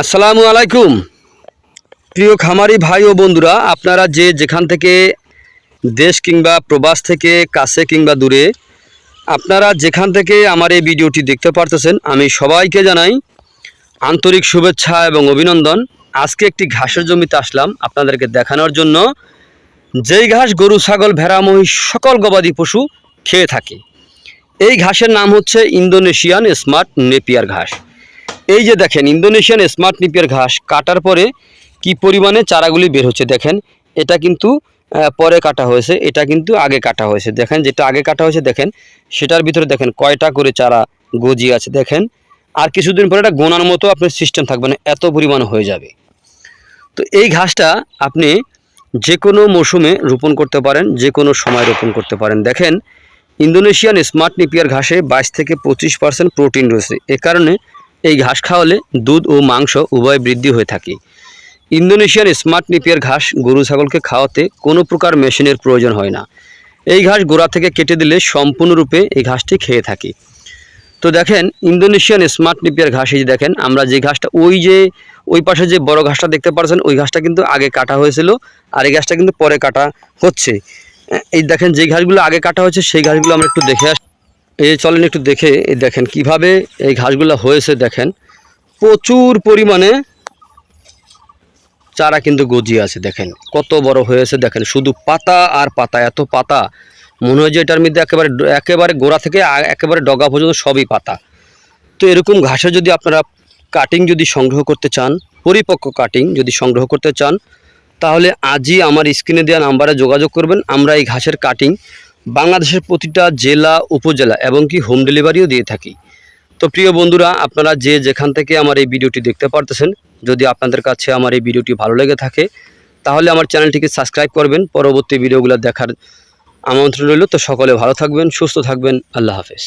আসসালামু আলাইকুম। প্রিয় খামারি ভাই ও বন্ধুরা, আপনারা যে যেখান থেকে দেশ কিংবা প্রবাস থেকে কাছে কিংবা দূরে, আপনারা যেখান থেকে আমার এই ভিডিওটি দেখতে পারতেছেন, আমি সবাইকে জানাই আন্তরিক শুভেচ্ছা এবং অভিনন্দন। আজকে একটি ঘাসের জমিতে আসলাম আপনাদেরকে দেখানোর জন্য। যেই ঘাস গরু, ছাগল, ভেড়া, মহিষ, সকল গবাদি পশু খেয়ে থাকে। এই ঘাসের নাম হচ্ছে ইন্দোনেশিয়ান স্মার্ট নেপিয়ার ঘাস। এই যে দেখেন, ইন্দোনেশিয়ান স্মার্ট নিপিয়ার ঘাস, কাটার পরে কি পরিমাণে চারাগুলি বের হচ্ছে দেখেন, এটা কিন্তু পরে কাটা হয়েছে, এটা কিন্তু আগে কাটা হয়েছে। দেখেন, যেটা আগে কাটা হয়েছে দেখেন, সেটার ভিতরে দেখেন কয়টা করে চারা গজি আছে দেখেন, আর কিছুদিন পরে এটা গোনার মতো আপনার সিস্টেম থাকবে না, এত পরিমাণ হয়ে যাবে। তো এই ঘাসটা আপনি যে কোনো মৌসুমে রোপণ করতে পারেন, যে কোনো সময় রোপণ করতে পারেন। দেখেন, ইন্দোনেশিয়ান স্মার্ট নিপিয়ার ঘাসে বাইশ থেকে পঁচিশ পার্সেন্ট প্রোটিন রয়েছে। এ কারণে এই ঘাস খাওয়ালে দুধ ও মাংস উভয় বৃদ্ধি হয়ে থাকে। ইন্দোনেশিয়ান স্মার্ট নিপিয়ার ঘাস গরু ছাগলকে খাওয়াতে কোনো প্রকার মেশিনের প্রয়োজন হয় না। এই ঘাস গোড়া থেকে কেটে দিলে সম্পূর্ণরূপে এই ঘাসটি খেয়ে থাকি। তো দেখেন, ইন্দোনেশিয়ান স্মার্ট নিপিয়ার ঘাস, এই দেখেন, আমরা যে ঘাসটা, ওই যে, ওই পাশে যে বড় ঘাসটা দেখতে পাচ্ছেন ওই ঘাসটা কিন্তু আগে কাটা হয়েছিল আর এই ঘাসটা কিন্তু পরে কাটা হচ্ছে। এই দেখেন, যে ঘাসগুলো আগে কাটা হয়েছে, সেই ঘাসগুলো আমরা একটু দেখে আস। এই চলেন একটু দেখে দেখেন কীভাবে এই ঘাসগুলো হয়েছে দেখেন। প্রচুর পরিমাণে চারা কিন্তু গজিয়ে আছে, দেখেন। কত বড় হয়েছে দেখেন, শুধু পাতা আর পাতা, এত পাতা। মনে হয় যে এটার মধ্যে একেবারে একেবারে গোড়া থেকে একেবারে ডগা পর্যন্ত সবই পাতা। তো এরকম ঘাসে যদি আপনারা কাটিং যদি সংগ্রহ করতে চান, পরিপক্ক কাটিং যদি সংগ্রহ করতে চান, তাহলে আজই আমার স্ক্রিনে দেওয়া নাম্বারে যোগাযোগ করবেন, আমরা এই ঘাসের কাটিং বাংলাদেশের প্রতিটা জেলা, উপজেলা এবং কি হোম ডেলিভারিও দিয়ে থাকি। তো প্রিয় বন্ধুরা, আপনারা যে যেখান থেকে আমার এই ভিডিওটি দেখতে পারতেছেন, যদি আপনাদের কাছে আমার এই ভিডিওটি ভালো লেগে থাকে, তাহলে আমার চ্যানেলটিকে সাবস্ক্রাইব করবেন। পরবর্তী ভিডিওগুলো দেখার আমন্ত্রণ রইল। তো সকলে ভালো থাকবেন, সুস্থ থাকবেন। আল্লাহ হাফেজ।